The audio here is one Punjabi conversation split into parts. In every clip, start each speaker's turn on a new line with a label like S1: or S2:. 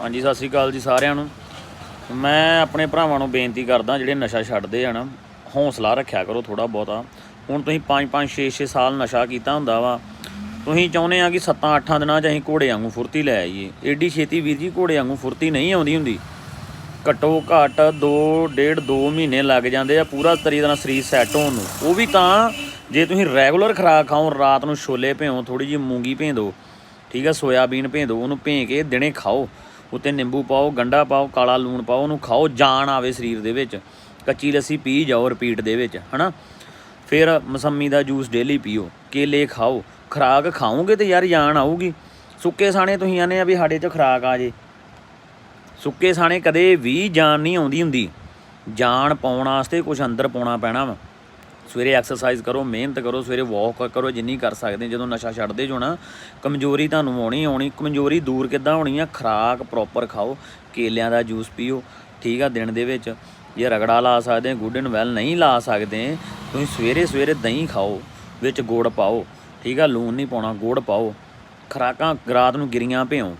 S1: ਹਾਂਜੀ, ਸਤਿ ਸ੍ਰੀ ਅਕਾਲ ਜੀ ਸਾਰਿਆਂ ਨੂੰ। ਮੈਂ ਆਪਣੇ ਭਰਾਵਾਂ ਨੂੰ ਬੇਨਤੀ ਕਰਦਾ, ਜਿਹੜੇ ਨਸ਼ਾ ਛੱਡਦੇ ਆ ਨਾ, ਹੌਸਲਾ ਰੱਖਿਆ ਕਰੋ ਥੋੜਾ ਬਹੁਤਾ। ਹੁਣ ਤੁਸੀਂ 5 5 6 6 ਸਾਲ ਨਸ਼ਾ ਕੀਤਾ ਹੁੰਦਾ ਵਾ। ਤੁਸੀਂ ਚਾਹੁੰਦੇ ਆ ਕਿ 7 8 ਦਿਨਾਂ 'ਚ ਅਸੀਂ ਘੋੜੇ ਵਾਂਗੂ ਫੁਰਤੀ ਲੈ ਆਈਏ। ਏਡੀ ਛੇਤੀ ਵੀਰ ਜੀ ਘੋੜੇ ਵਾਂਗੂ ਫੁਰਤੀ ਨਹੀਂ ਆਉਂਦੀ ਹੁੰਦੀ। ਘੱਟੋ ਘੱਟ 2 ਡੇਢ 2 ਮਹੀਨੇ ਲੱਗ ਜਾਂਦੇ ਆ ਪੂਰਾ ਤਰੀ ਤਰ੍ਹਾਂ ਸਰੀਰ ਸੈੱਟ ਹੋਣ ਨੂੰ। ਉਹ ਵੀ ਤਾਂ ਜੇ ਤੁਸੀਂ ਰੈਗੂਲਰ ਖੁਰਾਕ ਖਾਓ, ਰਾਤ ਨੂੰ ਛੋਲੇ ਭਿਓ ਥੋੜੀ ਜਿਹੀ ਮੂੰਗੀ ਭੇਂ ਦਿਓ ਠੀਕ ਆ, ਸੋਇਆਬੀਨ ਭੇਂ ਦਿਓ ਉਹਨੂੰ ਭੇਂ ਕੇ ਦਿਨੇ ਖਾਓ। ਉੱਤੇ ਨਿੰਬੂ ਪਾਓ ਗੰਡਾ ਪਾਓ, ਕਾਲਾ ਲੂਣ ਪਾਓ, ਉਹਨੂੰ ਖਾਓ, ਜਾਨ ਆਵੇ ਸਰੀਰ ਦੇ ਵਿੱਚ। ਕੱਚੀ ਲੱਸੀ ਪੀ ਜਾਓ ਰਿਪੀਟ ਦੇ ਵਿੱਚ, ਹਨਾ? ਫਿਰ ਮਸੰਮੀ ਦਾ ਜੂਸ ਡੇਲੀ ਪੀਓ, ਕੇਲੇ ਖਾਓ। ਖੁਰਾਕ ਖਾਓਗੇ ਤੇ ਯਾਰ ਜਾਨ ਆਊਗੀ। ਸੁੱਕੇ ਸਾਣੇ ਤੁਸੀਂ ਆਨੇ ਆ ਵੀ ਸਾਡੇ 'ਚ ਖੁਰਾਕ ਆ ਜੇ। ਸੁੱਕੇ ਸਾਣੇ ਕਦੇ ਵੀ ਜਾਨ ਨਹੀਂ ਆਉਂਦੀ ਹੁੰਦੀ। ਜਾਨ ਪਾਉਣ ਵਾਸਤੇ ਕੁਝ ਅੰਦਰ ਪਾਉਣਾ ਪੈਣਾ ਵਾ। ਸਵੇਰੇ ਐਕਸਰਸਾਈਜ਼ ਕਰੋ, ਮਿਹਨਤ ਕਰੋ, ਸਵੇਰੇ ਵਾਕ ਕਰੋ, ਜਿੰਨੀ ਕਰ ਸਕਦੇ ਜਦੋਂ ਨਸ਼ਾ ਛੱਡਦੇ ਜੋ ਨਾ, ਕਮਜ਼ੋਰੀ ਤੁਹਾਨੂੰ ਆਉਣੀ ਆਉਣੀ, ਕਮਜ਼ੋਰੀ ਦੂਰ ਕਿੱਦਾਂ ਹੋਣੀ ਆ? ਖਰਾਕ ਪ੍ਰੋਪਰ ਖਾਓ, ਕੇਲਿਆਂ ਦਾ ਜੂਸ ਪੀਓ, ਠੀਕ ਆ, ਦਿਨ ਦੇ ਵਿੱਚ। ਜੇ ਰਗੜਾ ਲਾ ਸਕਦੇ ਗੁੱਡ ਐਂਡ ਵੈਲ ਨਹੀਂ ਲਾ ਸਕਦੇ, ਤੁਸੀਂ ਸਵੇਰੇ ਸਵੇਰੇ ਦਹੀਂ ਖਾਓ, ਵਿੱਚ ਗੁੜ ਪਾਓ, ਠੀਕ ਆ, ਲੂਣ ਨਹੀਂ ਪਾਉਣਾ, ਗੁੜ ਪਾਓ, ਖਰਾਕਾਂ ਰਾਤ ਨੂੰ ਗਿਰੀਆਂ ਭਿਓ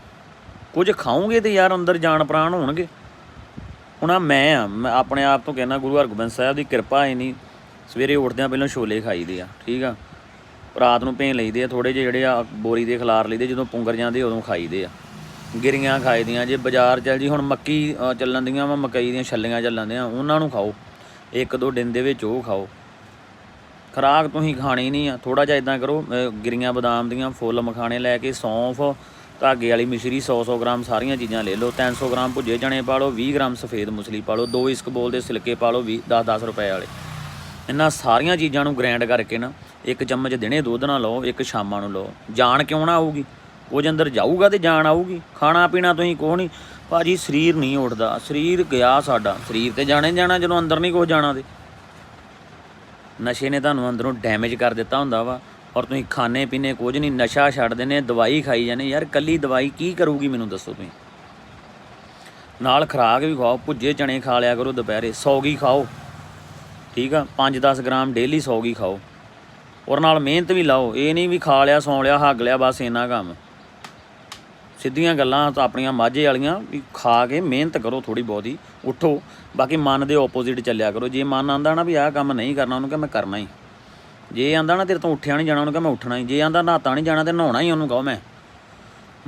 S1: ਕੁਝ ਖਾਓਗੇ ਤੇ ਯਾਰ ਅੰਦਰ ਜਾਣ ਪ੍ਰਾਣ ਹੋਣਗੇ। ਹੁਣ ਮੈਂ ਆ, ਮੈਂ ਆਪਣੇ ਆਪ ਤੋਂ ਕਹਿਣਾ ਗੁਰੂ ਹਰਗੋਬਿੰਦ ਸਾਹਿਬ ਦੀ ਕਿਰਪਾ ਹੈ ਨਹੀਂ। ਸਵੇਰੇ ਉੱਠਦਿਆਂ ਪਹਿਲਾਂ ਛੋਲੇ ਖਾਈਦੇ ਆ, ਠੀਕ ਆ। ਰਾਤ ਨੂੰ ਭੇਂ ਲਈਦੇ ਆ ਥੋੜੇ ਜਿਹੇ ਜਿਹੜੇ ਆ ਬੋਰੀ ਦੇ ਖਿਲਾਰ ਲਈਦੇ, ਜਦੋਂ ਪੁੰਗਰ ਜਾਂਦੇ ਉਦੋਂ ਖਾਈਦੇ ਆ। ਗਿਰੀਆਂ ਖਾਈਦੀਆਂ ਜੇ, ਬਾਜ਼ਾਰ ਚੱਲ ਜੀ, ਹੁਣ ਮੱਕੀ ਚੱਲਣ ਦੀਆਂ ਵਾ, ਮਕਈ ਦੀਆਂ ਛੱਲੀਆਂ ਚੱਲਣ ਦੀਆਂ, ਉਹਨਾਂ ਨੂੰ ਖਾਓ। ਇੱਕ ਦੋ ਦਿਨ ਦੇ ਵਿੱਚ ਉਹ ਖਾਓ। ਖਰਾਕ ਤੁਸੀਂ ਖਾਣੀ ਨਹੀਂ ਆ ਥੋੜਾ ਜਿਹਾ ਇਦਾਂ ਕਰੋ ਗਿਰੀਆਂ ਬਦਾਮ ਦੀਆਂ ਫੁੱਲ ਮਖਾਣੇ ਲੈ ਕੇ ਸੌਂਫ, ਧਾਗੇ ਵਾਲੀ ਮਿਸ਼ਰੀ 100 100 ਗ੍ਰਾਮ ਸਾਰੀਆਂ ਚੀਜ਼ਾਂ ਲੈ ਲਓ 300 ਗ੍ਰਾਮ ਭੁੱਜੇ ਚਣੇ ਪਾ ਲਓ 20 ਗ੍ਰਾਮ ਸਫੇਦ ਮੁਸਲੀ ਪਾ ਲਓ, ਦੋ ਇਸਕਬੋਲ ਦੇ ਸਿਲਕੇ ਪਾ ਲਓ 20 10 10 ਰੁਪਏ ਵਾਲੇ। ਇਹਨਾਂ ਸਾਰੀਆਂ ਚੀਜ਼ਾਂ ਨੂੰ ਗ੍ਰਾਈਂਡ ਕਰਕੇ ਨਾ ਇੱਕ ਚਮਚ ਦਿਨੇ ਦੁੱਧ ਨਾਲ ਲਓ, ਇੱਕ ਸ਼ਾਮਾਂ ਨੂੰ ਲਓ। ਜਾਣ ਕਿਉਂ ਨਾ ਆਊਗੀ? ਕੁਝ ਅੰਦਰ ਜਾਊਗਾ ਤੇ ਜਾਣ ਆਊਗੀ। ਖਾਣਾ ਪੀਣਾ ਤੁਸੀਂ ਕੋਹ ਨਹੀਂ। ਭਾਜੀ, ਸਰੀਰ ਨਹੀਂ ਉੱਠਦਾ। ਸਰੀਰ ਗਿਆ ਸਾਡਾ। ਸਰੀਰ ਤੇ ਜਾਣੇ ਜਾਣਾ, ਜਦੋਂ ਅੰਦਰ ਨਹੀਂ ਕੁਝ ਜਾਣਾ ਤੇ। ਨਸ਼ੇ ਨੇ ਤੁਹਾਨੂੰ ਅੰਦਰੋਂ ਡੈਮੇਜ ਕਰ ਦਿੱਤਾ ਹੁੰਦਾ ਵਾ। ਔਰ ਤੁਸੀਂ ਖਾਣੇ ਪੀਣੇ ਕੁਝ ਨਹੀਂ। ਨਸ਼ਾ ਛੱਡਦੇ ਨੇ ਦਵਾਈ ਖਾਈ ਜਾਂਦੇ। ਯਾਰ, ਕੱਲੀ ਦਵਾਈ ਕੀ ਕਰੂਗੀ ਮੈਨੂੰ ਦੱਸੋ ਤੁਸੀਂ? ਨਾਲ ਖਰਾਕ ਵੀ ਖਾਓ। ਭੁੱਜੇ ਚਣੇ ਖਾ ਲਿਆ ਕਰੋ ਦੁਪਹਿਰੇ। ਸੌਗੀ ਖਾਓ। ਠੀਕ ਆ 5-10 ਗ੍ਰਾਮ ਡੇਲੀ ਸੌਗੀ ਖਾਓ। ਔਰ ਨਾਲ ਮਿਹਨਤ ਵੀ ਲਾਓ, ਇਹ ਨਹੀਂ ਵੀ ਖਾ ਲਿਆ, ਸੌਂ ਲਿਆ, ਹੱਗ ਲਿਆ, ਬਸ ਇੰਨਾ ਕੰਮ। ਸਿੱਧੀਆਂ ਗੱਲਾਂ ਤਾਂ ਆਪਣੀਆਂ ਮਾਝੇ ਵਾਲੀਆਂ ਵੀ ਖਾ ਕੇ ਮਿਹਨਤ ਕਰੋ ਥੋੜੀ ਬਹੁਤੀ, ਉਠੋ, ਬਾਕੀ ਮਨ ਦੇ ਆਪੋਜ਼ਿਟ ਚੱਲਿਆ ਕਰੋ। ਜੇ ਮਨ ਆਂਦਾ ਨਾ ਵੀ ਆਹ ਕੰਮ ਨਹੀਂ ਕਰਨਾ, ਉਹਨੂੰ ਕਹ ਮੈਂ ਕਰਨਾ ਹੀ। ਜੇ ਆਂਦਾ ਨਾ ਤੇਰੇ ਤੋਂ ਉੱਠਿਆ ਨਹੀਂ ਜਾਣਾ, ਉਹਨੂੰ ਕਹ ਮੈਂ ਉੱਠਣਾ ਹੀ। ਜੇ ਆਂਦਾ ਨਹਾਤਾ ਨਹੀਂ ਜਾਣਾ, ਤੇ ਨਹਾਉਣਾ ਹੀ ਉਹਨੂੰ ਕਹੋ ਮੈਂ।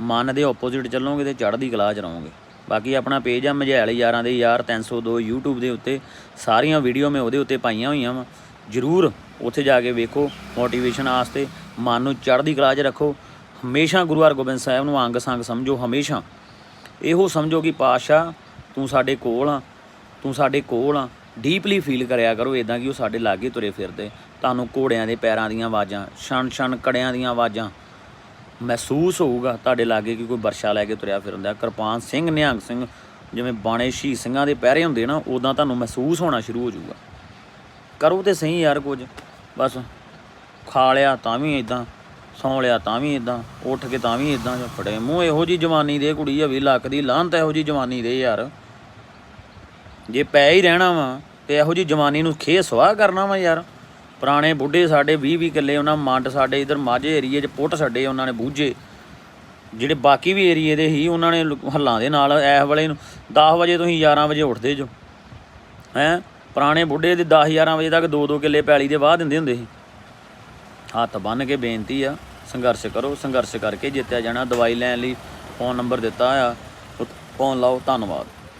S1: ਮਨ ਦੇ ਆਪੋਜ਼ਿਟ ਚੱਲੋਗੇ ਤੇ ਚੜ੍ਹਦੀ ਕਲਾ 'ਚ ਰਹੋਗੇ। ਬਾਕੀ ਆਪਣਾ ਪੇਜ ਆ ਮਝੈਲ ਯਾਰਾਂ ਦੇ ਯਾਰ 302 YouTube ਦੇ ਉੱਤੇ। ਸਾਰੀਆਂ ਵੀਡੀਓ ਮੈਂ ਉਹਦੇ ਉੱਤੇ ਪਾਈਆਂ ਹੋਈਆਂ ਵਾ। ਜਰੂਰ ਉੱਥੇ ਜਾ ਕੇ ਵੇਖੋ ਮੋਟੀਵੇਸ਼ਨ ਵਾਸਤੇ। ਮਨ ਨੂੰ ਚੜ੍ਹਦੀ ਕਲਾ 'ਚ ਰੱਖੋ। ਹਮੇਸ਼ਾ ਗੁਰੂ ਹਰਗੋਬਿੰਦ ਸਾਹਿਬ ਨੂੰ ਅੰਗ ਸੰਗ ਸਮਝੋ ਹਮੇਸ਼ਾ। ਇਹੋ ਸਮਝੋ ਕਿ ਪਾਸ਼ਾ ਤੂੰ ਸਾਡੇ ਕੋਲ ਆ। ਤੂੰ ਸਾਡੇ ਕੋਲ ਆ। ਡੀਪਲੀ ਫੀਲ ਕਰਿਆ ਕਰੋ ਇਦਾਂ ਕਿ ਉਹ ਸਾਡੇ ਲਾਗੇ ਤੁਰੇ ਫਿਰਦੇ। ਤੁਹਾਨੂੰ ਘੋੜਿਆਂ ਦੇ ਪੈਰਾਂ ਦੀਆਂ ਆਵਾਜ਼ਾਂ ਛਣ ਛਣ ਕੜਿਆਂ ਦੀਆਂ ਆਵਾਜ਼ਾਂ। ਮਹਿਸੂਸ ਹੋਊਗਾ ਤੁਹਾਡੇ ਲਾਗੇ ਕਿ ਕੋਈ ਵਰਸ਼ਾ ਲੈ ਕੇ ਤੁਰਿਆ ਫਿਰਦਾ ਕਿਰਪਾਨ ਸਿੰਘ, ਨਿਹੰਗ ਸਿੰਘ, ਜਿਵੇਂ ਬਾਣੇ ਸ਼ਹੀਦ ਸਿੰਘਾਂ ਦੇ ਪਹਿਰੇ ਹੁੰਦੇ ਨਾ ਉਦਾਂ ਤੁਹਾਨੂੰ ਮਹਿਸੂਸ ਹੋਣਾ ਸ਼ੁਰੂ ਹੋ ਜਾਊਗਾ। ਕਰੋ ਤੇ ਸਹੀ ਯਾਰ ਕੁਝ। ਬਸ ਖਾ ਲਿਆ ਤਾਂ ਵੀ ਇਦਾਂ ਸੌਂ ਲਿਆ ਤਾਂ ਵੀ ਇਦਾਂ ਉੱਠ ਕੇ ਤਾਂ ਵੀ ਇਦਾਂ ਫੜੇ ਮੂੰਹ। ਇਹੋ ਜੀ ਜਵਾਨੀ ਦੇ ਕੁੜੀ ਹਵੀ ਲੱਕ ਦੀ ਲਾਹਨਤ ਇਹੋ ਜੀ ਜਵਾਨੀ ਦੇ ਯਾਰ। ਜੇ ਪੈ ਹੀ ਰਹਿਣਾ ਵਾ, ਤੇ ਇਹੋ ਜੀ ਜਵਾਨੀ ਨੂੰ ਖੇ ਸਵਾਹ ਕਰਨਾ ਵਾ ਯਾਰ। ਪੁਰਾਣੇ ਬੁੱਢੇ ਸਾਡੇ 20 20 ਕਿੱਲੇ ਉਹਨਾਂ ਮੰਡ ਸਾਡੇ ਇਧਰ ਮਾਝੇ ਏਰੀਏ 'ਚ ਪੁੱਟ ਛੱਡੇ ਉਹਨਾਂ ਨੇ ਬੂਝੇ। ਜਿਹੜੇ ਬਾਕੀ ਵੀ ਏਰੀਏ ਦੇ ਹੀ ਉਹਨਾਂ ਨੇ ਲੁ- ਹੱਲਾਂ ਦੇ ਨਾਲ ਐਸ ਵੇਲੇ ਨੂੰ 10 ਵਜੇ ਤੁਸੀਂ 11 ਵਜੇ ਉੱਠਦੇ ਜੋ। ਹੈਂ? ਪੁਰਾਣੇ ਬੁੱਢੇ ਦੇ 10 11 ਵਜੇ ਤੱਕ 2 2 ਕਿੱਲੇ ਪੈਲੀ ਦੇ ਵਾਹ ਦਿੰਦੇ ਹੁੰਦੇ ਸੀ। ਹੱਥ ਬੰਨ ਕੇ ਬੇਨਤੀ ਆ, ਸੰਘਰਸ਼ ਕਰੋ, ਸੰਘਰਸ਼ ਕਰਕੇ ਜਿੱਤਿਆ ਜਾਣਾ, ਦਵਾਈ ਲੈਣ ਲਈ ਫੋਨ ਨੰਬਰ ਦਿੱਤਾ ਆ ਫੋਨ ਲਾਓ, ਧੰਨਵਾਦ।